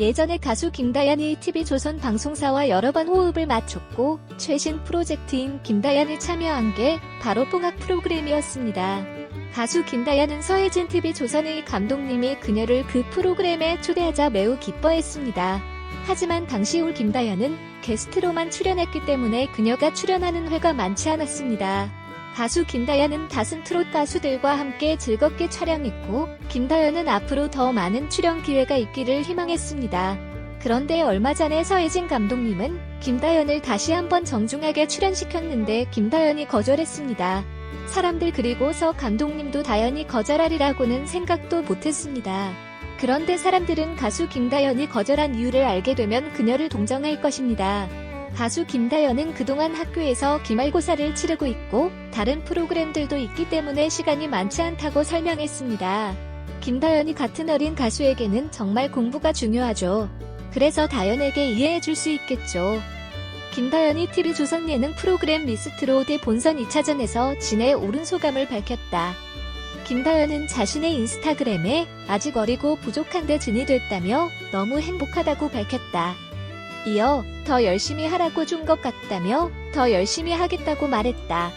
예전에 가수 김다연이 TV조선 방송사와 여러 번 호흡을 맞췄고 최신 프로젝트인 김다연이 참여한 게 바로 뽕학 프로그램이었습니다. 가수 김다연은 서혜진 TV조선의 감독님이 그녀를 그 프로그램에 초대하자 매우 기뻐했습니다. 하지만 당시 올 김다연은 게스트로만 출연했기 때문에 그녀가 출연하는 회가 많지 않았습니다. 가수 김다연은 다른 트롯 가수들과 함께 즐겁게 촬영했고 김다연은 앞으로 더 많은 출연 기회가 있기를 희망했습니다. 그런데 얼마 전에 서혜진 감독님은 김다연을 다시 한번 정중하게 출연시켰는데 김다연이 거절했습니다. 사람들 그리고 서 감독님도 다연이 거절하리라고는 생각도 못했습니다. 그런데 사람들은 가수 김다연이 거절한 이유를 알게 되면 그녀를 동정할 것입니다. 가수 김다연은 그동안 학교에서 기말고사를 치르고 있고 다른 프로그램들도 있기 때문에 시간이 많지 않다고 설명했습니다. 김다연이 같은 어린 가수에게는 정말 공부가 중요하죠. 그래서 다연에게 이해해 줄 수 있겠죠. 김다연이 TV조선 예능 프로그램 미스트롯의 본선 2차전에서 진의 오른 소감을 밝혔다. 김다연은 자신의 인스타그램에 아직 어리고 부족한데 진이 됐다며 너무 행복하다고 밝혔다. 이어 더 열심히 하라고 준 것 같다며 더 열심히 하겠다고 말했다.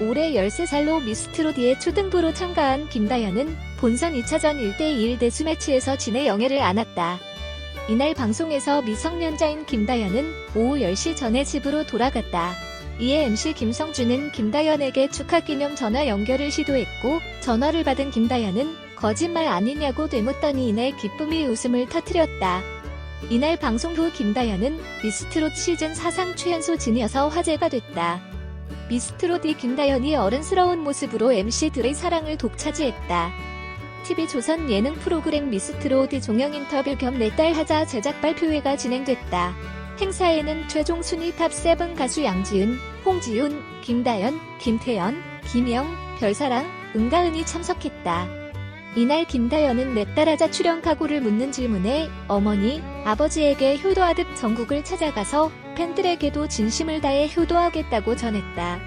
올해 13살로 미스트롯2의 초등부로 참가한 김다연은 본선 2차전 1대1 대수매치에서 진의 영예를 안았다. 이날 방송에서 미성년자인 김다연은 오후 10시 전에 집으로 돌아갔다. 이에 MC 김성준은 김다연에게 축하 기념 전화 연결을 시도했고 전화를 받은 김다연은 거짓말 아니냐고 되묻더니 이내 기쁨이 웃음을 터뜨렸다. 이날 방송 후 김다연은 미스트롯 시즌 사상 최연소 진이어서 화제가 됐다. 미스트롯이 김다연이 어른스러운 모습으로 MC들의 사랑을 독차지했다. TV조선 예능 프로그램 미스트롯 종영 인터뷰 겸 내 딸 하자 제작 발표회가 진행됐다. 행사에는 최종 순위 탑7 가수 양지은, 홍지윤, 김다연, 김태연, 김영, 별사랑, 은가은이 참석했다. 이날 김다연은 내 딸하자 출연 각오를 묻는 질문에 어머니, 아버지에게 효도하듯 전국을 찾아가서 팬들에게도 진심을 다해 효도하겠다고 전했다.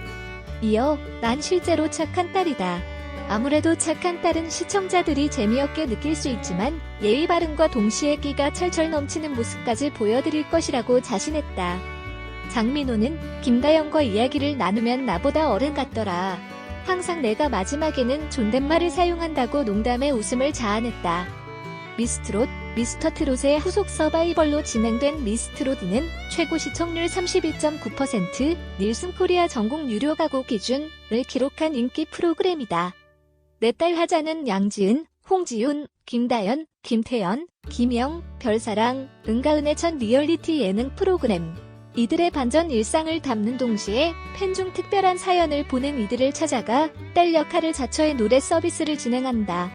이어 난 실제로 착한 딸이다. 아무래도 착한 딸은 시청자들이 재미없게 느낄 수 있지만 예의 바른과 동시에 끼가 철철 넘치는 모습까지 보여드릴 것이라고 자신했다. 장민호는 김다연과 이야기를 나누면 나보다 어른 같더라. 항상 내가 마지막에는 존댓말을 사용한다고 농담에 웃음을 자아냈다. 미스트롯, 미스터 트롯의 후속 서바이벌로 진행된 미스트롯이는 최고 시청률 32.9%, 닐슨 코리아 전국 유료 가구 기준을 기록한 인기 프로그램이다. 내딸 화자는 양지은, 홍지윤, 김다연, 김태연, 김영, 별사랑, 은가은의 첫 리얼리티 예능 프로그램. 이들의 반전 일상을 담는 동시에 팬 중 특별한 사연을 보낸 이들을 찾아가 딸 역할을 자처해 노래 서비스를 진행한다.